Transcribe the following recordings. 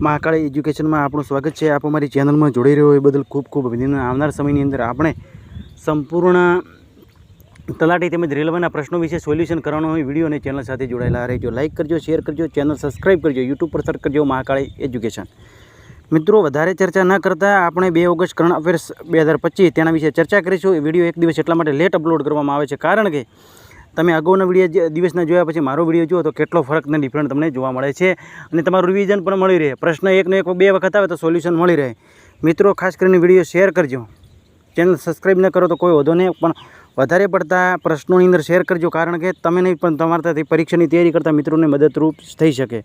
મહાકાળી એજ્યુકેશનમાં આપણું સ્વાગત છે. આપ અમારી ચેનલમાં જોડાઈ રહ્યો એ બદલ ખૂબ ખૂબ અભિનંદન. આવનાર સમયની અંદર આપણે સંપૂર્ણ તલાટી તેમજ રેલવેના પ્રશ્નો વિશે સોલ્યુશન કરવાનો હોય વીડિયો અને ચેનલ સાથે જોડાયેલા રહેજો. લાઇક કરજો, શેર કરજો, ચેનલ સબસ્ક્રાઈબ કરજો, યુટ્યુબ પર સર્ચ કરજો મહાકાળી એજ્યુકેશન. મિત્રો, વધારે ચર્ચા ન કરતાં આપણે બે ઓગસ્ટ કરંટ અફેર્સ બે હજાર પચીસ તેના વિશે ચર્ચા કરીશું. એ વીડિયો એક દિવસ એટલા માટે લેટ અપલોડ કરવામાં આવે છે કારણ કે તમે અગાઉના વીડિયો દિવસના જોયા પછી મારો વીડિયો જુઓ તો કેટલો ફરક ને ડિફરન્ટ તમને જોવા મળે છે. અને તમારું રિવિઝન પણ મળી રહે. પ્રશ્ન એકને એક બે વખત આવે તો સોલ્યુશન મળી રહે. મિત્રો, ખાસ કરીને વીડિયો શેર કરજો. ચેનલ સબસ્ક્રાઈબ ન કરો તો કોઈ વધો નહીં, પણ વધારે પડતા પ્રશ્નોની અંદર શેર કરજો, કારણ કે તમે નહીં, પણ તમારા ત્યાંથી પરીક્ષાની તૈયારી કરતા મિત્રોને મદદરૂપ થઈ શકે.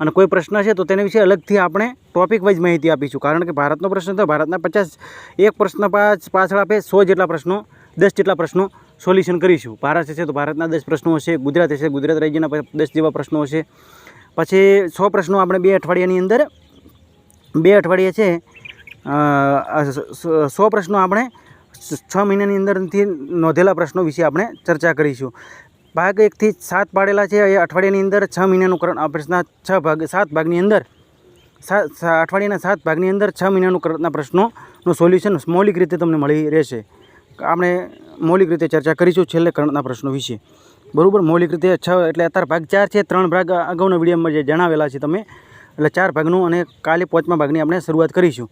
અને કોઈ પ્રશ્ન છે તો તેના વિશે અલગથી આપણે ટોપિક વાઇઝ માહિતી આપીશું. કારણ કે ભારતનો પ્રશ્ન તો ભારતના પચાસ, એક પ્રશ્ન પાછ પાછળ આપે સો જેટલા પ્રશ્નો, દસ જેટલા પ્રશ્નો સોલ્યુશન કરીશું. ભારત હશે તો ભારતના દસ પ્રશ્નો હશે, ગુજરાત હશે, ગુજરાત રાજ્યના દસ જેવા પ્રશ્નો હશે. પછી સો પ્રશ્નો આપણે બે અઠવાડિયાની અંદર, બે અઠવાડિયા છે સ- પ્રશ્નો આપણે છ મહિનાની અંદરથી નોંધેલા પ્રશ્નો વિશે આપણે ચર્ચા કરીશું. ભાગ એકથી સાત પાડેલા છે, એ અઠવાડિયાની અંદર છ મહિનાનું કરંટ અફેર્સના છ ભાગ, સાત ભાગની અંદર સાત અઠવાડિયાના સાત ભાગની અંદર છ મહિનાનું કરંટના પ્રશ્નોનું સોલ્યુશન મૌલિક રીતે તમને મળી રહેશે. આપણે મૌલિક રીતે ચર્ચા કરીશું છેલ્લે કરંટના પ્રશ્નો વિશે. બરાબર? મૌલિક રીતે છ એટલે અત્યારે ભાગ ચાર છે, ત્રણ ભાગ અગાઉના વિડીયોમાં જે જણાવેલા છે તમે. એટલે ચાર ભાગનું અને કાલે પાંચમા ભાગની આપણે શરૂઆત કરીશું.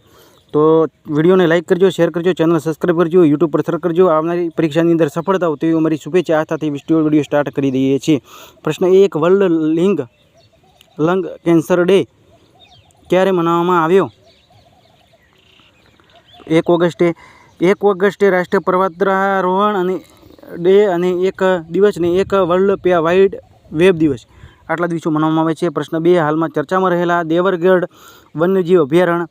તો વિડીયોને લાઇક કરજો, શેર કરજો ચેનલ સબસ્ક્રાઈબ કરજો, યુટ્યુબ પર સર કરજો. આવનારી પરીક્ષાની અંદર સફળતા હોય તેવી અમારી શુભેચ્છા. આસ્થાથી સાથે વીડિયો વીડિયો સ્ટાર્ટ કરી દઈએ છીએ. પ્રશ્ન એક, વર્લ્ડ લિંગ, લંગ, કેન્સર ડે ક્યારે મનાવવામાં આવ્યો? એક ઓગસ્ટે એક ઓગસ્ટે રાષ્ટ્રીય પર્વતારોહણ અને ડે અને એક દિવસ ને એક વર્લ્ડ પે વાઇડ વેબ દિવસ. આટલા દિવસો મનાવવામાં આવે છે. પ્રશ્ન બે, હાલમાં ચર્ચામાં રહેલા દેવરગઢ વન્યજીવ અભયારણ્ય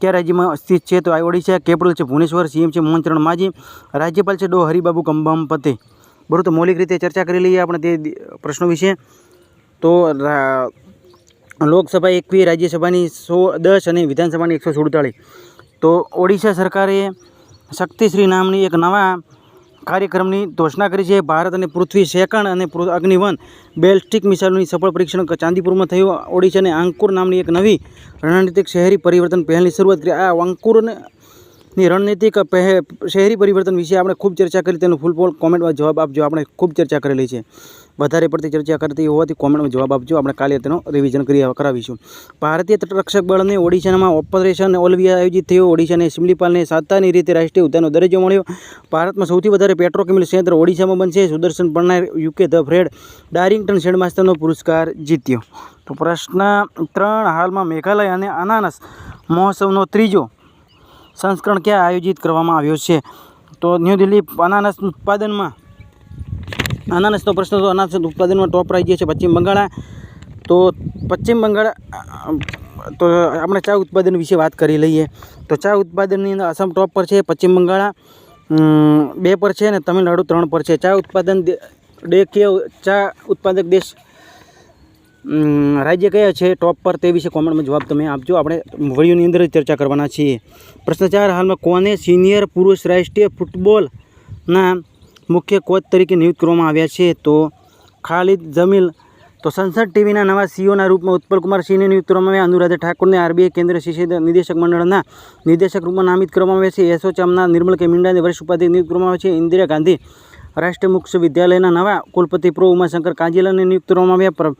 કયા રાજ્યમાં સ્થિત છે? તો આ ઓડિશા, કેપિટલ છે ભુવનેશ્વર, સીએમ છે મોહનચરણ માજી, રાજ્યપાલ છે ડો હરિબાબુ કંબામપતે. બરાબર, તો મૌલિક રીતે ચર્ચા કરી લઈએ આપણે તે પ્રશ્નો વિશે. તો લોકસભા એકવી, રાજ્યસભાની સો દસ અને વિધાનસભાની એકસો સુડતાળીસ. તો ઓડિશા સરકારે શક્તિશ્રી નામની એક નવા કાર્યક્રમની ઘોષણા કરી છે. ભારત અને પૃથ્વી સેકન્ડ અને અગ્નિવન બેલ્સ્ટિક મિસાઇલોની સફળ પરીક્ષણ ચાંદીપુરમાં થયું. ઓડિશાને અંકુર નામની એક નવી રણનીતિક શહેરી પરિવર્તન પહેલની શરૂઆત કરી. આ અંકુરને ની રણનીતિક શહેરી પરિવર્તન વિશે આપણે ખૂબ ચર્ચા કરી. તેનું ફૂલ ફોલ કોમેન્ટમાં જવાબ આપજો. આપણે ખૂબ ચર્ચા કરેલી છે. વધારે પડતી ચર્ચા કરતી હોવાથી કોમેન્ટમાં જવાબ આપજો. આપણે કાલે તેનો રિવિઝન કરી કરાવીશું. ભારતીય તટરક્ષક બળને ઓડિશામાં ઓપરેશન ઓલવિયા આયોજિત થયો. ઓડિશાને સિમલીપાલને સાતાની રીતે રાષ્ટ્રીય ઉદ્યાનનો દરજ્જો મળ્યો. ભારતમાં સૌથી વધારે પેટ્રોકેમિકલ ક્ષેત્ર ઓડિશામાં બનશે. સુદર્શન પરનાર યુકે ધ ફ્રેડ, ડારિંગ્ટન શેડમાસ્ટરનો પુરસ્કાર જીત્યો. તો પ્રશ્ન ત્રણ, હાલમાં મેઘાલય અને અનાનસ મહોત્સવનો ત્રીજો સંસ્કરણ ક્યાં આયોજિત કરવામાં આવ્યો છે? તો ન્યૂ દિલ્હી અનાનસ ઉત્પાદનમાં અનાનસનો પ્રશ્ન તો અનાનસ ઉત્પાદનમાં ટોપ રાજ્ય છે પશ્ચિમ બંગાળ. તો પશ્ચિમ બંગાળ તો આપણે ચા ઉત્પાદન વિશે વાત કરી લઈએ. તો ચા ઉત્પાદનની અંદર આસામ ટોપ પર છે, પશ્ચિમ બંગાળ બે પર છે અને તમિલનાડુ ત્રણ પર છે. ચા ઉત્પાદન ડે કયો ચા ઉત્પાદક દેશ રાજ્ય કયા છે ટોપ પર તે વિશે કોમેન્ટમાં જવાબ તમે આપજો. આપણે વડીઓની અંદર જ ચર્ચા કરવાના છીએ. પ્રશ્ન ચાર, હાલમાં કોને સિનિયર પુરુષ રાષ્ટ્રીય ફૂટબોલના મુખ્ય કોચ તરીકે નિયુક્ત કરવામાં આવ્યા છે. તો ખાલિદ જમીલ, તો સંસદ ટીવીના નવા સીઓના રૂપમાં ઉત્પલકુમાર સિંહને નિયુક્ત કરવામાં આવ્યા. અનુરાધા ઠાકુરને આરબીઆઈ કેન્દ્ર શિક્ષણ નિદેશક મંડળના નિદેશક રૂપમાં નામિત કરવામાં આવ્યા છે. એસોચામના નિર્મલ કે મિંડાને વરિષ્ઠ ઉપાધ્યક્ષ નિયુક્ત કરવામાં આવ્યા છે. ઇન્દિરા ગાંધી, રાષ્ટ્રીય મુક્ત વિદ્યાલયના નવા કુલપતિ પ્રો ઉમાશંકર કાંજીલાને નિયુક્ત કરવામાં આવ્યા.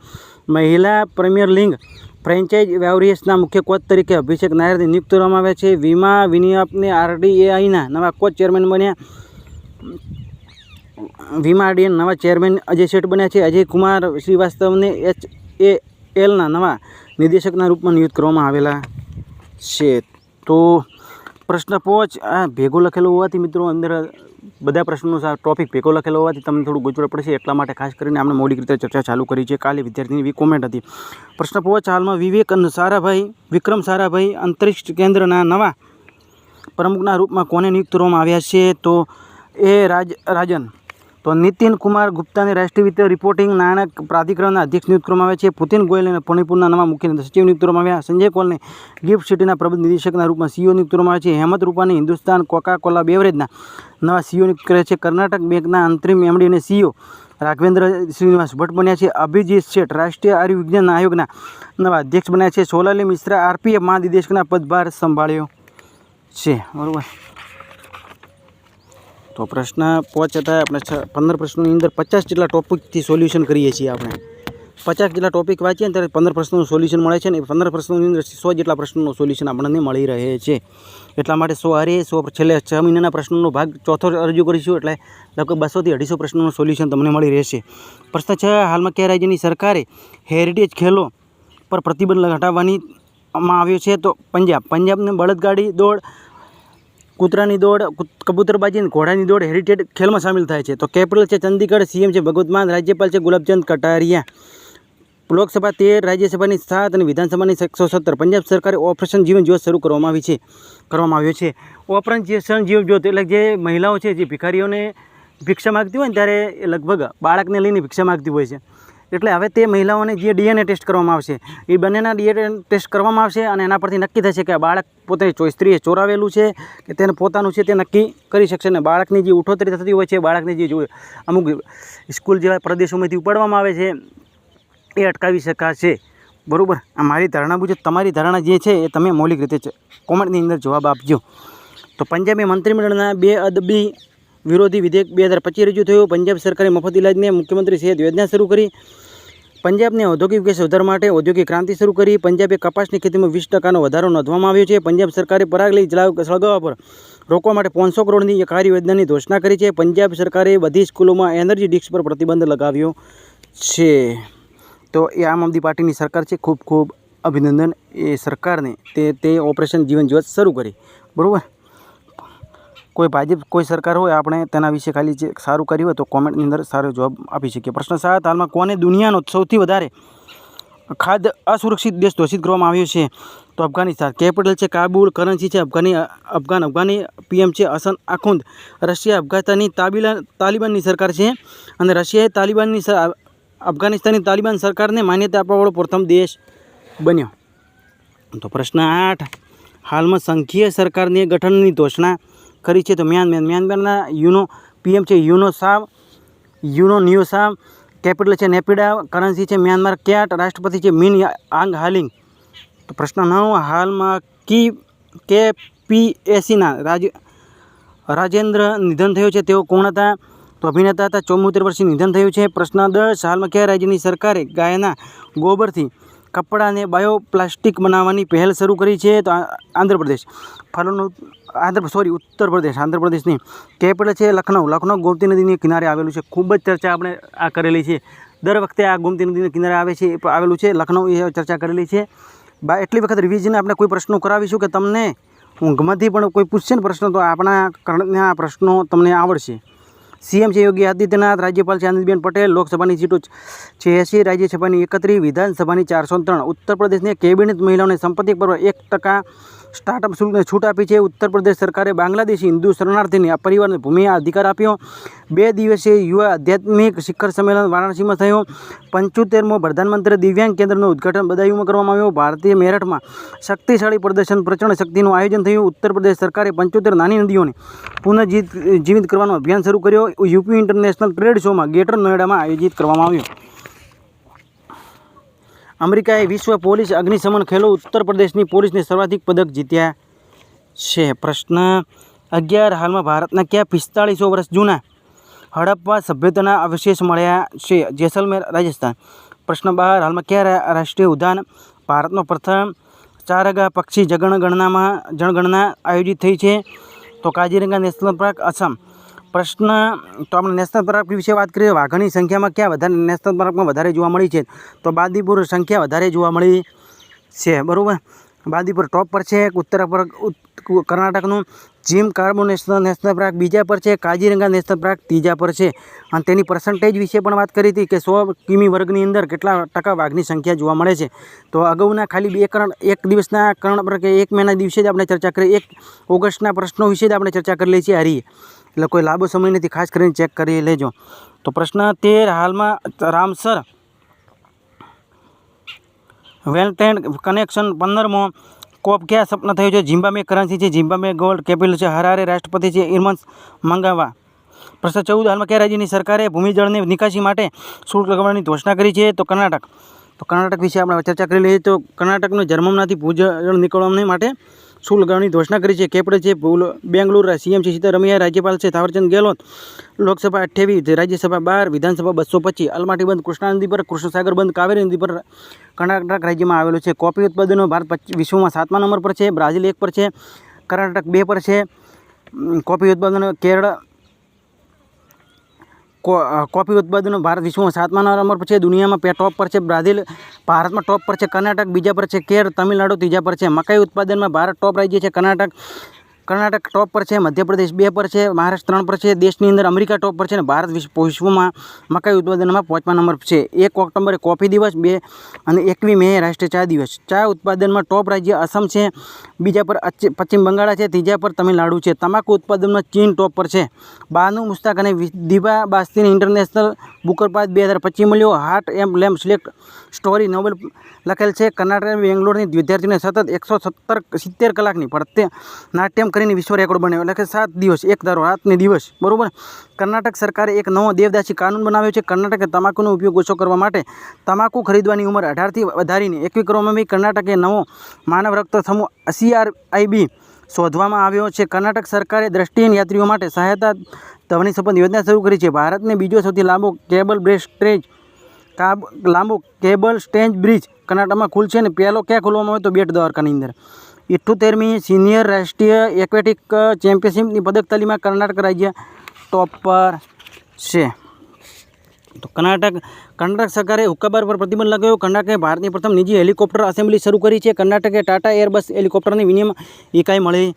મહિલા પ્રીમિયર લીગ ફ્રેન્ચાઇઝ વેવરિયસના મુખ્ય કોચ તરીકે અભિષેક નાયરને નિયુક્ત કરવામાં આવ્યા છે. વીમા વિનિયાપને આરડીએઆઈના નવા કોચ ચેરમેન બન્યા. વીમા આરડીએન નવા ચેરમેન અજય શેઠ બન્યા છે. અજય કુમાર શ્રીવાસ્તવને એચ એ એલના નવા નિદેશકના રૂપમાં નિયુક્ત કરવામાં આવેલા છે. તો પ્રશ્ન પહોંચ આ ભેગો લખેલો હોવાથી મિત્રો અંદર બધા પ્રશ્નોનો ટોપિક ભેગો લખેલો હોવાથી તમને થોડું ગૂંચવડ પડશે. એટલા માટે ખાસ કરીને આપણે મૌલિક રીતે ચર્ચા ચાલુ કરી છે. કાલે વિદ્યાર્થીની એવી કોમેન્ટ હતી. પ્રશ્ન પહોંચ હાલમાં વિવેક સારાભાઈ, વિક્રમ સારાભાઈ અંતરિક્ષ કેન્દ્રના નવા પ્રમુખના રૂપમાં કોને નિયુક્ત કરવામાં આવ્યા છે? તો એ રાજ, રાજન. તો નીતિન કુમાર ગુપ્તાને રાષ્ટ્રીય વિત્ત રિપોર્ટિંગ નાણાં પ્રાધિકરણના અધ્યક્ષ નિયુક્ત કરવામાં આવ્યા છે. પુતિન ગોયલને મણિપુરના નવા મુખ્ય સચિવ નિયુક્ત કરવામાં આવ્યા. સંજય કોલને ગિફ્ટ સિટીના પ્રબંધ નિદેશકના રૂપમાં સીઓ નિયુક્ત કરવામાં આવ્યા છે. હેમંત રૂપાની હિન્દુસ્તાન કોકા કોલા બેવરેજના નવા સીઓ નિયુક્ત કર્યા છે. કર્ણાટક બેંકના અંતરિમ એમડી અને સીઓ રાઘવેન્દ્ર શ્રીનિવાસ ભટ્ટ બન્યા છે. અભિજીત શેઠ રાષ્ટ્રીય આયુર્વિજ્ઞાન આયોગના નવા અધ્યક્ષ બન્યા છે. સોલાલી મિશ્રા આરપીએફ મહાનિદેશકના પદભાર સંભાળ્યો છે. બરાબર. તો પ્રશ્ન પાંચ હતા, આપણે પંદર પ્રશ્નોની અંદર પચાસ જેટલા ટોપિકથી સોલ્યુશન કરીએ છીએ આપણે. પચાસ જેટલા ટોપિક વાંચીએ ત્યારે પંદર પ્રશ્નોનું સોલ્યુશન મળે છે ને પંદર પ્રશ્નોની અંદર સો જેટલા પ્રશ્નોનું સોલ્યુશન આપણને મળી રહે છે. એટલા માટે સો હારે, સો છેલ્લે છ મહિનાના પ્રશ્નોનો ભાગ ચોથો રજૂ કરીશું એટલે લગભગ બસોથી અઢીસો પ્રશ્નોનું સોલ્યુશન તમને મળી રહેશે. પ્રશ્ન છ, હાલમાં કયા રાજ્યની સરકારે હેરિટેજ ખેલો પર પ્રતિબંધ હટાવવાની માં આવ્યો છે? તો પંજાબ. પંજાબને બળદગાડી દોડ કૂતરાની દોડ કબૂતરબાજી અને ઘોડાની દોડ હેરિટેજ ખેલમાં સામેલ થાય છે. તો કેપિટલ છે ચંદીગઢ, સીએમ છે ભગવત માન, રાજ્યપાલ છે ગુલાબચંદ કટારિયા. લોકસભા તેર, રાજ્યસભાની સાત અને વિધાનસભાની એકસો સત્તર. પંજાબ સરકારે ઓપરેશન જીવન જ્યોત શરૂ કરવામાં આવી છે, કરવામાં આવ્યો છે. ઓપરેશન જીવન જ્યોત એટલે જે મહિલાઓ છે, જે ભિખારીઓને ભિક્ષા માગતી હોય ને ત્યારે લગભગ બાળકને લઈને ભિક્ષા માગતી હોય છે. એટલે હવે તે મહિલાઓને જે ડીએનએ ટેસ્ટ કરવામાં આવશે, એ બંનેના ડીએનએ ટેસ્ટ કરવામાં આવશે અને એના પરથી નક્કી થશે કે બાળક પોતે સ્ત્રીએ ચોરાવેલું છે, કે તેને પોતાનું છે તે નક્કી કરી શકશે અને બાળકની જે ઉઠોતરી થતી હોય છે, બાળકની જે અમુક સ્કૂલ જેવા પ્રદેશોમાંથી ઉપાડવામાં આવે છે, એ અટકાવી શકાશે. બરાબર? આ મારી ધારણા મુજબ તમારી ધારણા જે છે એ તમે મૌલિક રીતે કોમેન્ટની અંદર જવાબ આપજો. તો પંજાબી મંત્રીમંડળના બે અદબી વિરોધી વિધેયક બે હજાર પચીસ રજૂ થયું. પંજાબ સરકારે મફત ઇલાજને મુખ્યમંત્રી સેહત યોજના શરૂ કરી. પંજાબને ઔદ્યોગિક વિકાસ વધારવા માટે ઔદ્યોગિક ક્રાંતિ શરૂ કરી. પંજાબે કપાસની ખેતીમાં વીસ ટકાનો વધારો નોંધવામાં આવ્યો છે. પંજાબ સરકારે પરાગ લઈ જલાવ સળગાવવા પર રોકવા માટે પાંચસો કરોડની કાર્ય યોજનાની ઘોષણા કરી છે. પંજાબ સરકારે બધી સ્કૂલોમાં એનર્જી ડિસ્ક પર પ્રતિબંધ લગાવ્યો છે. તો એ આમ આદમી પાર્ટીની સરકાર છે. ખૂબ ખૂબ અભિનંદન. એ સરકારને તે તે ઓપરેશન જીવન જીવત શરૂ કરી. બરાબર? કોઈ ભાજપ, કોઈ સરકાર હોય, આપણે તેના વિશે ખાલી જે સારું કર્યું હોય તો કોમેન્ટની અંદર સારો જવાબ આપી શકીએ. પ્રશ્ન સાત, હાલમાં કોને દુનિયાનો સૌથી વધારે ખાદ્ય અસુરક્ષિત દેશ ઘોષિત કરવામાં આવ્યો છે? તો અફઘાનિસ્તાન. કેપિટલ છે કાબુલ, કરન્સી છે અફઘાની, અફઘાન, અફઘાની પીએમ છે હસન આખુંદ. રશિયા, અફઘાનિસ્તાનની તાબિલા, તાલિબાનની સરકાર છે અને રશિયાએ તાલિબાનની અફઘાનિસ્તાનની તાલિબાન સરકારને માન્યતા આપવાવાળો પ્રથમ દેશ બન્યો. તો પ્રશ્ન આઠ, હાલમાં સંઘીય સરકારની ગઠનની ઘોષણા કરી છે. તો મ્યાનમાર મ્યાનમારના યુનો પીએમ છે, યુનો સાવ, યુનો નિયો સાવ, કેપિટલ છે નેપિડા, કરન્સી છે મ્યાનમાર ક્યાટ રાષ્ટ્રપતિ છે મિન આંગ હાલિંગ. તો પ્રશ્ન નવ હાલમાં કી કે પીએસીના રાજ રાજેન્દ્ર નિધન થયું છે તેઓ કોણ હતા? તો અભિનેતા હતા ચોમોતેર વર્ષથી નિધન થયું છે. પ્રશ્ન દસ, હાલમાં કયા રાજ્યની સરકારે ગાયના ગોબરથી કપડાને બાયોપ્લાસ્ટિક બનાવવાની પહેલ શરૂ કરી છે? તો આંધ્રપ્રદેશ. ફળનું આંધ્ર સોરી ઉત્તર પ્રદેશ આંધ્રપ્રદેશની કેપિટલ છે લખનઉ. લખનઉ ગોમતી નદીની કિનારે આવેલું છે. ખૂબ જ ચર્ચા આપણે આ કરેલી છે. દર વખતે આ ગોમતી નદીના કિનારે આવે છે આવેલું છે. લખનઉ એ ચર્ચા કરેલી છે. બા, એટલી વખત રિવિઝન આપણે કોઈ પ્રશ્નો કરાવીશું કે તમને ઊંઘમાંથી પણ કોઈ પૂછશે ને પ્રશ્નો, તો આપણા કર્ણના પ્રશ્નો તમને આવડશે. સીએમ છે યોગી આદિત્યનાથ, રાજ્યપાલ છે આનંદીબેન પટેલ, લોકસભાની સીટો છે એંસી, રાજ્યસભાની એકત્રીસ, વિધાનસભાની ચારસો ત્રણ, ઉત્તર પ્રદેશની કેબિનેટ મહિલાઓને સંપત્તિ પર એક ટકા સ્ટાર્ટઅપ શુલ્કને છૂટ આપી છે. ઉત્તર પ્રદેશ સરકારે બાંગ્લાદેશી હિન્દુ શરણાર્થીને આ પરિવારને ભૂમિ અધિકાર આપ્યો. બે દિવસીય યુવા આધ્યાત્મિક શિખર સંમેલન વારાણસીમાં થયો. પંચોતેરમો પ્રધાનમંત્રી દિવ્યાંગ કેન્દ્રનું ઉદ્ઘાટન બદાયુમાં કરવામાં આવ્યું. ભારતીય મેરઠમાં શક્તિશાળી પ્રદર્શન પ્રચંડ શક્તિનું આયોજન થયું. ઉત્તર પ્રદેશ સરકારે પંચોતેર નાની નદીઓને પુનઃજીત જીવિત કરવાનું અભિયાન શરૂ કર્યો. યુપી ઇન્ટરનેશનલ ટ્રેડ શોમાં ગ્રેટર નોઈડામાં આયોજિત કરવામાં આવ્યો. અમેરિકાએ વિશ્વ પોલીસ અગ્નિશમન ખેલો ઉત્તર પ્રદેશની પોલીસને સર્વાધિક પદક જીત્યા છે. પ્રશ્ન, અગિયાર હાલમાં ભારતના કયા પિસ્તાળીસો વર્ષ જૂના હડપ્પા સભ્યતાના અવશેષ મળ્યા છે? જેસલમેર, રાજસ્થાન. પ્રશ્ન બાર, હાલમાં કયા રાષ્ટ્રીય ઉદ્યાન ભારતનો પ્રથમ ચારગા પક્ષી જગણગણનામાં જનગણના આયોજિત થઈ છે? તો કાજીરંગા નેશનલ પાર્ક, આસામ. પ્રશ્ન, તો આપણે નેશનલ પાર્ક વિશે વાત કરીએ, વાઘની સંખ્યામાં ક્યાં વધારે નેશનલ પાર્કમાં વધારે જોવા મળી છે? તો બાદીપુર સંખ્યા વધારે જોવા મળી છે, બરાબર? બાદીપુર ટોપ પર છે, ઉત્તર પર કર્ણાટકનું Jim Corbett national national park બીજા પર છે, કાજીરંગા નેશનલ પાર્ક ત્રીજા પર છે. અને તેની પર્સન્ટેજ વિશે પણ વાત કરી હતી કે સો કિમી વર્ગની અંદર કેટલા ટકા વાઘની સંખ્યા જોવા મળે છે. તો અગાઉના ખાલી બે કરણ, એક દિવસના કરણ પર કે એક મહિના દિવસે જ આપણે ચર્ચા કરી, એક ઓગસ્ટના પ્રશ્નો વિશે જ આપણે ચર્ચા કરી લઈએ છીએ હારી એટલે કોઈ લાંબો સમય નથી, ખાસ કરીને ચેક કરી લેજો. તો પ્રશ્ન તેર, હાલમાં રામસર વેલટેન કનેક્શન પંદરમો કોપ ક્યાં સપના થયું છે? ઝિમ્બાબ્વે કરન્સી છે, ઝિમ્બાબ્વે ગોલ્ડ કેપિટલ છે, હરારે રાષ્ટ્રપતિ છે ઇરમન્સ મંગાવા. પ્રશ્ન ચૌદ, હાલમાં કયા રાજ્યની સરકારે ભૂમિજળની નિકાસી માટે શુલ્ક લગાવવાની ઘોષણા કરી છે? તો કર્ણાટક. તો કર્ણાટક વિશે આપણે ચર્ચા કરી લઈએ તો કર્ણાટકનું જર્મનમાંથી ભૂજળ નીકળવા માટે શુલ્ક લગાવવાની ઘોષણા કરી છે. કેપડે છે બેંગ્લોર સીએમ છે સિદ્ધારમૈયા રાજ્યપાલ છે થાવરચંદ ગેહલોત, લોકસભા અઠ્યાવીસ રાજ્યસભા બાર, વિધાનસભા બસો પચીસ અલમાટી બંધ કૃષ્ણા નદી પર, કૃષ્ણસાગર બંધ, કાવેરી નદી પર કર્ણાટક રાજ્યમાં આવેલું છે. કોફી ઉત્પાદનો ભારત વિશ્વમાં સાતમા નંબર પર છે, બ્રાઝિલ એક પર છે, કર્ણાટક બે પર છે. કોફી ઉત્પાદનો કેરળ કોફી ઉત્પાદનો ભારત વિશ્વમાં સાતમા નંબર પર છે, દુનિયામાં પે ટોપ પર છે, બ્રાઝિલ ભારતમાં ટોપ પર છે, કર્ણાટક બીજા પર છે કેર તમિલનાડુ ત્રીજા પર છે. મકાઈ ઉત્પાદનમાં ભારત ટોપ રાજ્ય છે, કર્ણાટક કર્ણાટક ટોપ પર છે, મધ્યપ્રદેશ બે પર છે, મહારાષ્ટ્ર ત્રણ પર છે, દેશની અંદર અમેરિકા ટોપ પર છે અને ભારત વિશ્વ વિશ્વમાં મકાઈ ઉત્પાદનમાં પાંચમા નંબર છે. એક ઓક્ટોબરે કોફી દિવસ, બે અને એકવી મે રાષ્ટ્રીય ચા દિવસ. ચા ઉત્પાદનમાં ટોપ રાજ્ય અસમ છે, બીજા પર પશ્ચિમ બંગાળ છે, ત્રીજા પર તમિલનાડુ છે. તમાકુ ઉત્પાદનમાં ચીન ટોપ પર છે. બાનુ મુસ્તાક અને દીવા બાસ્તીની ઇન્ટરનેશનલ બુકર પ્રાઇઝ બે હજાર પચીસ મળ્યો હાર્ટ એમ લેમ્પ સિલેક્ટ સ્ટોરી નોવેલ લખેલ છે. કર્ણાટક બેંગ્લોરની વિદ્યાર્થીઓને સતત એકસો સત્તર સિત્તેર કલાકની ભરતે નાટ્યમ કરીને વિશ્વ રેકોર્ડ બન્યો. એટલે કે સાત દિવસ, એક ધારો, રાતને દિવસ, બરાબર? કર્ણાટક સરકારે એક નવો દેવદાસી કાનૂન બનાવ્યો છે. કર્ણાટકે તમાકુનો ઉપયોગ ઓછો કરવા માટે તમાકુ ખરીદવાની ઉંમર અઢારથી વધારીને એકવી કરવામાં આવી કર્ણાટકે નવો માનવ રક્ત સમૂહ સીઆરઆઈબી શોધવામાં આવ્યો છે. કર્ણાટક સરકારે દ્રષ્ટિહીન યાત્રીઓ માટે સહાયતા ધવની સંબંધ યોજના શરૂ કરી છે. ભારતને બીજો સૌથી લાંબો કેબલ બ્રેજ સ્ટ્રેજ કાબ, લાંબો કેબલ સ્ટેજ બ્રિજ કર્ણાટકમાં ખુલશે અને પહેલો ક્યાં ખોલવામાં આવ્યો તો બેટ દ્વારકાની અંદર. ઇઠ્ઠોતેરમી સિનિયર રાષ્ટ્રીય એક્વેટિક ચેમ્પિયનશિપની પદક તાલીમાં કર્ણાટક રાજ્ય ટોપ પર છે. તો કર્ણાટક કર્ણાટક સરકારે હુક્કાબાર પર પ્રતિબંધ લગાવ્યો. કર્ણાટકે ભારતની પ્રથમ નિજી હેલિકોપ્ટર એસેમ્બલી શરૂ કરી છે. કર્ણાટકે ટાટા એરબસ હેલિકોપ્ટરની વિનિમય ઇકાઈ મળી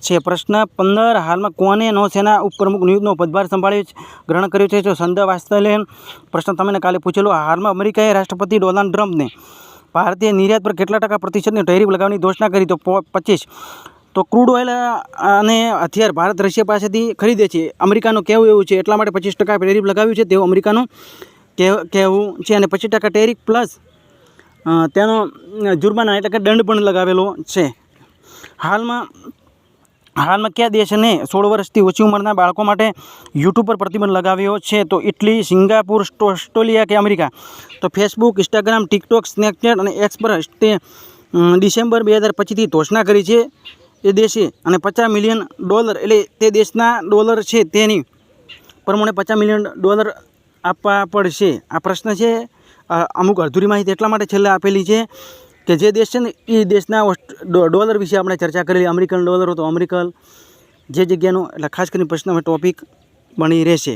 છે. પ્રશ્ન પંદર, હાલમાં કોને નૌસેના ઉપપ્રમુખ નિયુક્તનો પદભાર સંભાળ્યો ગ્રહણ કર્યો છે. જો સંધા વાસ્તલેન પ્રશ્ન તમને કાલે પૂછેલો. હાલમાં અમેરિકાએ રાષ્ટ્રપતિ ડોનાલ્ડ ટ્રમ્પને ભારતીય નિર્યાત પર કેટલા ટકા પ્રતિશતની ટેરિફ લગાવવાની ઘોષણા કરી, તો પચીસ. તો ક્રૂડ ઓઇલ અને હથિયાર ભારત રશિયા પાસેથી ખરીદે છે. અમેરિકાનું કહેવું એવું છે, એટલા માટે પચીસ ટકા ટેરિફ લગાવ્યું છે, તેવું અમેરિકાનું કહેવું છે. અને પચીસ ટકા ટેરિફ પ્લસ તેનો જુર્માના એટલે કે દંડ પણ લગાવેલો છે. હાલમાં હાલમાં કયા દેશને સોળ વર્ષથી ઓછી ઉંમરના બાળકો માટે યુટ્યુબ પર પ્રતિબંધ લગાવ્યો છે? તો ઇટલી, સિંગાપુર ઓસ્ટ્રેલિયા કે અમેરિકા? તો ફેસબુક, ઇન્સ્ટાગ્રામ, ટિકટોક, સ્નેપચેટ અને એક્સ પર ડિસેમ્બર બે હજાર પચીસથી ઘોષણા કરી છે એ દેશે. અને પચાસ મિલિયન ડોલર એટલે તે દેશના ડોલર છે તેની પ્રમાણે પચાસ મિલિયન ડોલર આપવા પડશે. આ પ્રશ્ન છે. અમુક અધૂરી માહિતી એટલા માટે છેલ્લે આપેલી છે કે જે દેશ છે ને એ દેશના ડોલર વિશે આપણે ચર્ચા કરેલી, અમેરિકન ડોલર હતો અમેરિકન, જે જગ્યાનો, એટલે ખાસ કરીને પ્રશ્ન ટોપિક બની રહેશે.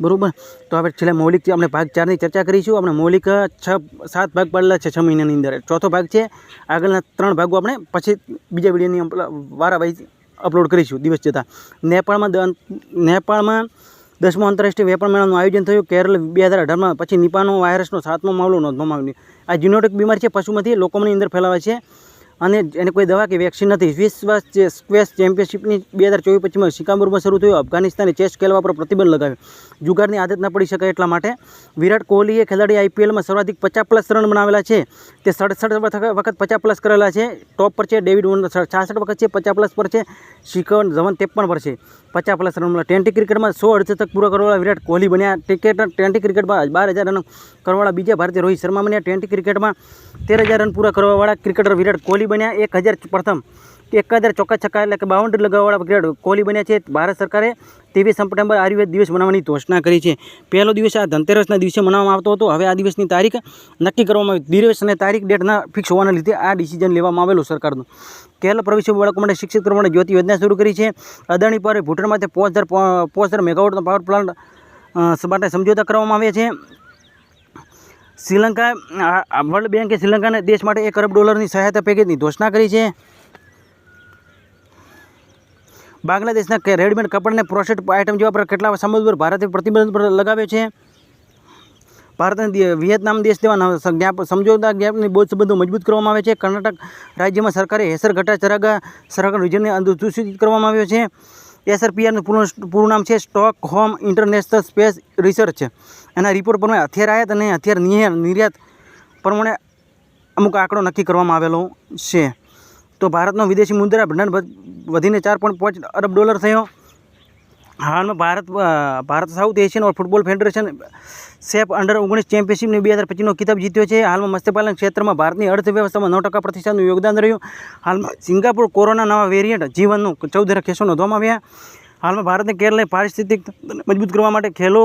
બરાબર? તો આપણે છેલ્લે મૌલિક આપણે ભાગ ચારની ચર્ચા કરીશું. આપણે મૌલિક છ, સાત ભાગ પાડેલા છે છ મહિનાની અંદર. ચોથો ભાગ છે, આગળના ત્રણ ભાગો આપણે પછી બીજા વિડીયોની વારાવાઈ અપલોડ કરીશું, દિવસ જતાં. નેપાળમાં નેપાળમાં દસમો આંતરરાષ્ટ્રીય વેપાર મેળાનું આયોજન થયું. કેરળ બે હજાર અઢારમાં, પછી નિપાનો વાયરસનો સાતમો મામલો નોંધવામાં આવ્યો આ જીનોટિક બીમારી છે, પશુમાંથી લોકોની અંદર ફેલાવે છે અને એને કોઈ દવા કે વેક્સિન નથી. વિશ્વ સ્ક્વેશ ચેમ્પિયનશિપની બે હજાર ચોવીસ પચીસમાં સિકાંબુરમાં શરૂ થયું. અફઘાનિસ્તાને ચેસ ખેલવા પર પ્રતિબંધ લગાવ્યો. જુગારની આદત ન પડી શકે એટલા માટે વિરાટ કોહલીએ ખેલાડી આઈપીએલમાં સર્વાધિક પચાસ પ્લસ રન બનાવેલા છે. તે સડસઠ વખત પચાસ પ્લસ કરેલા છે. ટોપ પર છે ડેવિડ વોર્નર છાસઠ વખત છે, પચાસ પ્લસ પર છે. શિખર ધવન ત્રેપન પર છે પચાસ પ્લસ રન ટ્વેન્ટી ક્રિકેટમાં સો અડસઠક પૂરા કરવાવાળા વિરાટ કોહલી બન્યા. ક્રિકેટ ટ્વેન્ટી ક્રિકેટમાં બાર હજાર રન કરવાવાળા બીજા ભારતીય રોહિત શર્મા બન્યા. ટ્વેન્ટી ક્રિકેટમાં તેર હજાર રન પૂરા કરવાવાળા ક્રિકેટર વિરાટ કોહલી બન્યા. એક હજાર પ્રથમ એક ચોક્કસ ચોક્કા છક્કા એટલે કે બાઉન્ડ્રી લગાવવાવાળા વિરાટ કોહલી બન્યા છે. ભારત સરકારે ત્રેવીસ સપ્ટેમ્બર આયુર્વેદ દિવસ મનાવવાની ઘોષણા કરી છે. પહેલો દિવસ આ ધનતેરસના દિવસે મનાવવામાં આવતો હતો. હવે આ દિવસની તારીખ નક્કી કરવામાં આવી. દિવસ અને તારીખ ડેટના ફિક્સ હોવાના લીધે આ ડિસિઝન લેવામાં આવેલું સરકારનું. કેરળ પ્રવેશ બાળકો માટે શિક્ષિત કરવા માટે જ્યોતિ યોજના શરૂ કરી છે. અદાણી પર ભૂટાન માટે પાંચ હજાર પાંચ હજાર મેગાવોટનો પાવર પ્લાન્ટ માટે સમજોતા કરવામાં આવ્યા છે. શ્રીલંકા વર્લ્ડ બેન્કે શ્રીલંકાને દેશ માટે એક અરબ ડોલરની સહાયતા પેકેજની ઘોષણા કરી છે. બાંગ્લાદેશના રેડીમેડ કપડાને પ્રોસેટ આઇટમ જેવા પર કેટલા સમય પર ભારતે પ્રતિબંધ પર લગાવ્યો છે? ભારતને દી- વિયેતનામ દેશ જ્ઞાપ સમજોતા જ્ઞાપની બોધ સંબંધો મજબૂત કરવામાં આવે છે. કર્ણાટક રાજ્યમાં સરકારે હેસર ઘટા ચરાગા સરકાર રિજનને અનુસૂચિત કરવામાં આવ્યો છે. એસઆરપીઆરનું પૂર્ણ પૂરું નામ છે Stockholm international space research એના રિપોર્ટ પ્રમાણે હથિયાર આયાત અને હથિયાર નિર્યાત પ્રમાણે અમુક આંકડો નક્કી કરવામાં આવેલો છે. તો ભારતનો વિદેશી મુદ્રા ભંડાર વધીને ચાર પોઈન્ટ અરબ ડોલર થયો. હાલમાં Bharat Bharat south Asian football federation SAFF under ઓગણીસ ચેમ્પિયનશિપની બે હજાર પચીસનો કિતાબ જીત્યો છે. હાલમાં મત્સ્યપાલન ક્ષેત્રમાં ભારતની અર્થવ્યવસ્થામાં નવ ટકા પ્રતિશતનું યોગદાન રહ્યું. હાલમાં સિંગાપુર કોરોના નવા વેરિયન્ટ જીવનનું ચૌદ કેસો નોંધવામાં આવ્યા. હાલમાં ભારતને કેરળે પારિસ્થિતિક મજબૂત કરવા માટે ખેલો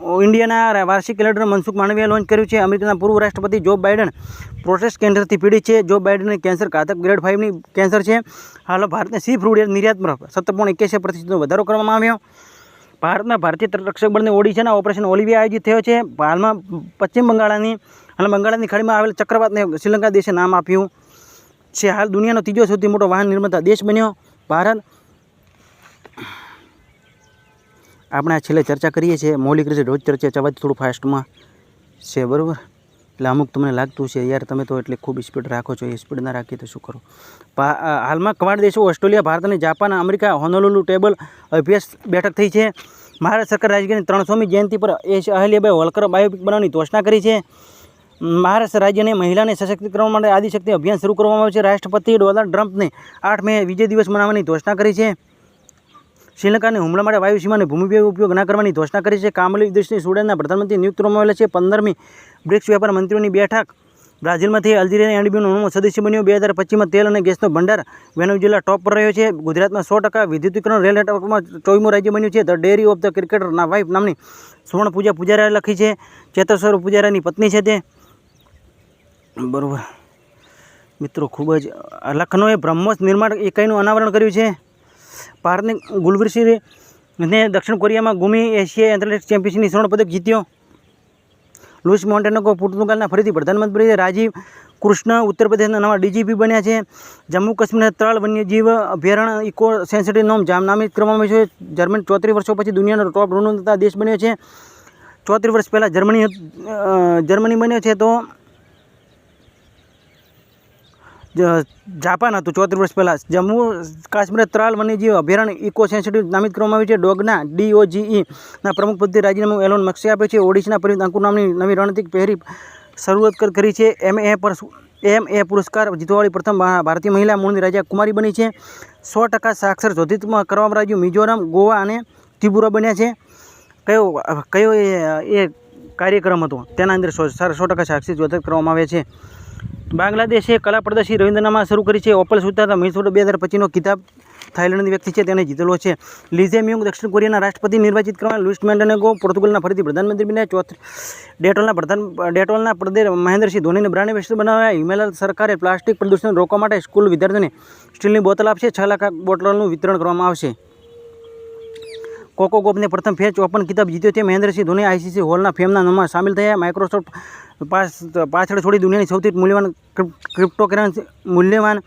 ઇન્ડિયાના વાર્ષિક કેલેન્ડર મનસુખ માંડવીયા લોન્ચ કર્યું છે. અમેરિકાના પૂર્વ રાષ્ટ્રપતિ જો બાઇડન પ્રોસ્ટેટ કેન્સરથી પીડિત છે. જો બાઇડનને કેન્સર ઘાતક ગ્રેડ ફાઇવની કેન્સર છે. હાલ ભારતને સી ફ્રૂડ નિર્યાત પર સત્તર પોઈન્ટ એક્યાસી પ્રતિશતનો વધારો કરવામાં આવ્યો. ભારતના ભારતીય તટરક્ષક બળને ઓડિશાના ઓપરેશન ઓલિવિયા આયોજિત થયો છે. હાલમાં પશ્ચિમ બંગાળની હાલ બંગાળની ખાડીમાં આવેલ ચક્રવાતને શ્રીલંકા દેશે નામ આપ્યું છે. હાલ દુનિયાનો ત્રીજો સૌથી મોટો વાહન નિર્માતા દેશ બન્યો. ભારત આપણે આ છેલ્લે ચર્ચા કરીએ છીએ. મૌલિક રીતે રોજ ચર્ચા ચવાજ થોડું ફાસ્ટમાં છે, બરાબર? એટલે અમુક તમને લાગતું છે યાર, તમે તો એટલે ખૂબ સ્પીડ રાખો છો, એ સ્પીડ ના રાખીએ તો શું કરો? હાલમાં કમાડ દેશો, ઓસ્ટ્રેલિયા, ભારત અને જાપાન, અમેરિકા, હોનોલુલુ ટેબલ અભ્યાસ બેઠક થઈ છે. મહારાષ્ટ્ર સરકાર રાજ્યની ત્રણસોમી જયંતિ પર એસ અહલ્યાભાઈ હોલકર બાયોપિક બનાવવાની ઘોષણા કરી છે. મહારાષ્ટ્ર રાજ્યને મહિલાને સશક્તિકરણ માટે આદિશક્તિ અભિયાન શરૂ કરવામાં આવ્યું છે. રાષ્ટ્રપતિ ડોનાલ્ડ ટ્રમ્પને આઠ મે વિજય દિવસ મનાવવાની ઘોષણા કરી છે. શ્રીલંકાને હુમલા માટે વાયુ સીમાને ભૂમિ ઉપયોગ ના કરવાની ઘોષણા કરી છે. કામલી દેશની સુડાનના પ્રધાનમંત્રી નિયુક્ત કરવામાં છે. પંદરમી બ્રિક્સ વેપાર મંત્રીઓની બેઠક. બ્રાઝિલમાંથી અલ્જીરિયાની એનડીબીનો નવો સદસ્ય બન્યો. બે હજાર પચીસમાં તેલ અને ગેસનો ભંડાર વેનેઝુએલા ટોપ પર રહ્યો છે. ગુજરાતમાં સો ટકા વિદ્યુતીકરણ રેલ નેટવર્કમાં ચોવીમું રાજ્ય બન્યું છે. ધ ડેરી ઓફ ધ ક્રિકેટરના વાઇફ નામની સુવર્ણ પૂજા પૂજારાએ લખી છે. ચેતેશ્વર પૂજારાની પત્ની છે તે. બરાબર. મિત્રો, ખૂબ જ લખનૌએ બ્રહ્મોસ નિર્માણ એકાઈનું અનાવરણ કર્યું છે. ભારતની ગુલવીરસિંહ ને દક્ષિણ કોરિયામાં ગુમી એશિયા એથ્લેટિક્સ ચેમ્પિયનશીપની સ્વર્ણ જીત્યો. લુઇસ મોન્ટેનેકો પોર્ટુગાલના ફરીથી પ્રધાનમંત્રી રાજીવ કૃષ્ણ ઉત્તર પ્રદેશના નવા ડીજીપી બન્યા છે. જમ્મુ કાશ્મીરના ત્રણ વન્યજીવ અભયારણ્ય ઇકો સેન્સિટિવ નોમ જામ નામિત કરવામાં આવ્યું છે. જર્મની ચોત્રીસ વર્ષો પછી દુનિયાનો ટોપ ઋણતા દેશ બન્યો છે. ચોત્રીસ વર્ષ પહેલાં જર્મની જર્મની બન્યો છે તો જાપાન હતું ચોત્રીસ વર્ષ પહેલાં. જમ્મુ કાશ્મીર ત્રાલ વન્યજીવ અભયારણ્ય ઇકો સેન્સિટિવ નામિત કરવામાં આવ્યું છે. ડોગના ડીઓજીઈ ના પ્રમુખ પદથી રાજીનામું એલોન મક્સે આપે છે. ઓડિશાના પરિત અંકુર નામની નવી રણનીતિક પહેરી શરૂઆત કર- છે. એમ એ પર એમ એ પુરસ્કાર જીતવાવાળી પ્રથમ ભારતીય મહિલા મૂળની રાજા કુમારી બની છે. સો ટકા સાક્ષર શોધિતમાં કરવામાં રાજ્યો મિઝોરમ, ગોવા અને ત્રિપુરા બન્યા છે. કયો કયો એ કાર્યક્રમ હતો? તેના અંદર સો સો ટકા સાક્ષર શોધક કરવામાં આવે છે. બાંગ્લાદેશે કલા પ્રદર્શી રવિન્દ્રનામાં શરૂ કરી છે. ઓપલ સુતાતા મિસોડ બે હજાર પચીસનો કિતાબ થાઇલેન્ડની વ્યક્તિ છે. તેને જીતેલો છે. લીઝે મ્યુંગ દક્ષિણ કોરિયાના રાષ્ટ્રપતિ નિર્વાચિત કરવા લુઇસ મેન્ડનેગો પોર્ટુગલના ફરીથી પ્રધાનમંત્રી બન્યા. ચોથ ડેટોલના પ્રધાન ડેટોલના પ્રદેશ મહેન્દ્રસિંહ ધોનીને બ્રાન્ડ એમ્બેસેડર બનાવ્યા. હિમાલય સરકારે પ્લાસ્ટિક પ્રદૂષણ રોકવા માટે સ્કૂલ વિદ્યાર્થીઓને સ્ટીલની બોટલ આપશે. છ લાખ બોટલનું વિતરણ કરવામાં આવશે. કોકો ગોપને પ્રથમ ફેચ ઓપન કિતાબ જીત્યો છે. મહેન્દ્રસિંહ ધોની આઈસીસી હોલના ફેમના નામમાં સામેલ થયા. માઇક્રોસોફ્ટ પાછળ છોડી દુનિયાની સૌથી મૂલ્યવાન ક્રિપ્ટોકરન્સી મૂલ્યવાન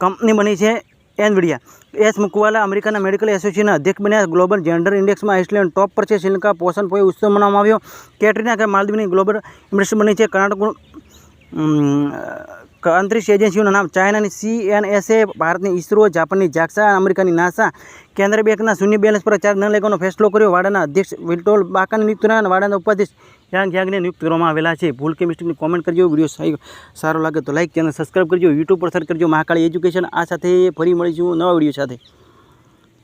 કંપની બની છે એનવિડિયા. એસ મુકવાલા અમેરિકાના મેડિકલ એસોસિએશનના અધ્યક્ષ બન્યા. ગ્લોબલ જેન્ડર ઇન્ડેક્સમાં આઇસલેન્ડ ટોપ પર છે. શ્રીલંકા પોષણ પોઈ ઉત્સવ મનાવવામાં આવ્યો. કેટરીના કે માલદીવની ગ્લોબલ ઇન્ડસ્ટ્રી બની છે. કર્ણાટક અંતરિક્ષ એજન્સીઓના નામ ચાઇનાની સીએનએસએ ભારતની ઇસરો, જાપાનની જાક્સા અમેરિકાની નાસા. કેન્દ્ર બેંકના શૂન્ય બેલેન્સ પર ચાર્જ ન લેવાનો ફેસલો કર્યો. વાડાના અધ્યક્ષ વિલ્ટોલ બાકાની નિયુક્ત વાડાના ઉપાધ્યક્ષ યાંગ યાંગને નિયુક્ત કરવામાં આવેલા છે, ભૂલ કે મિસ્ટેકની કોમેન્ટ કરજો વીડિયો સારો લાગે તો લાઇક ચેનલ સબસ્ક્રાઈબ કરજો યુટ્યુબ પર સર્ચ કરજો, મહાકાળી એજ્યુકેશન આ સાથે ફરી મળીશું નવા વીડિયો સાથે.